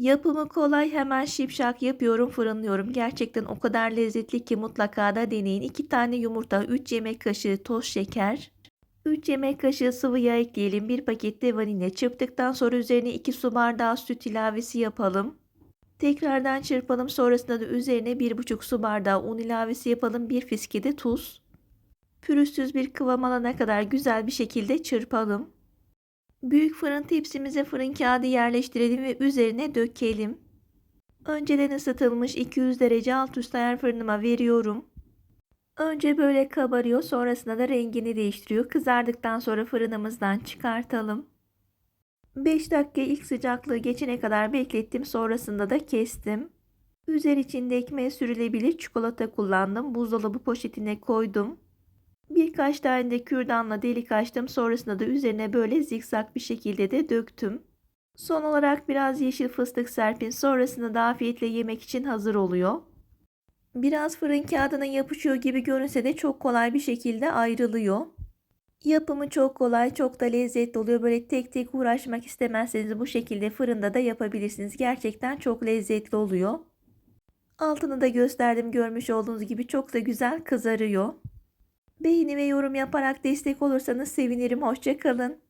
Yapımı kolay hemen şipşak yapıyorum fırınlıyorum. Gerçekten o kadar lezzetli ki mutlaka da deneyin. 2 tane yumurta, 3 yemek kaşığı toz şeker, 3 yemek kaşığı sıvı yağ ekleyelim. 1 paket de vanilya. Çırptıktan sonra üzerine 2 su bardağı süt ilavesi yapalım. Tekrardan çırpalım. Sonrasında da üzerine 1,5 su bardağı un ilavesi yapalım. 1 fiske de tuz. Pürüzsüz bir kıvam alana kadar güzel bir şekilde çırpalım. Büyük fırın tepsimize fırın kağıdı yerleştirelim ve üzerine dökelim. Önceden ısıtılmış 200 derece alt üst ayar fırınıma veriyorum. Önce böyle kabarıyor sonrasında da rengini değiştiriyor. Kızardıktan sonra fırınımızdan çıkartalım. 5 dakika ilk sıcaklığı geçene kadar beklettim sonrasında da kestim. Üzer içinde ekmeğe sürülebilir çikolata kullandım. Buzdolabı poşetine koydum. Birkaç tane de kürdanla delik açtım. Sonrasında da üzerine böyle zikzak bir şekilde de döktüm. Son olarak biraz yeşil fıstık serpin. Sonrasında da afiyetle yemek için hazır oluyor. Biraz fırın kağıdına yapışıyor gibi görünse de çok kolay bir şekilde ayrılıyor. Yapımı çok kolay, çok da lezzetli oluyor. Böyle tek tek uğraşmak istemezseniz bu şekilde fırında da yapabilirsiniz. Gerçekten çok lezzetli oluyor. Altını da gösterdim görmüş olduğunuz gibi çok da güzel kızarıyor. Beğeni ve yorum yaparak destek olursanız sevinirim. Hoşçakalın.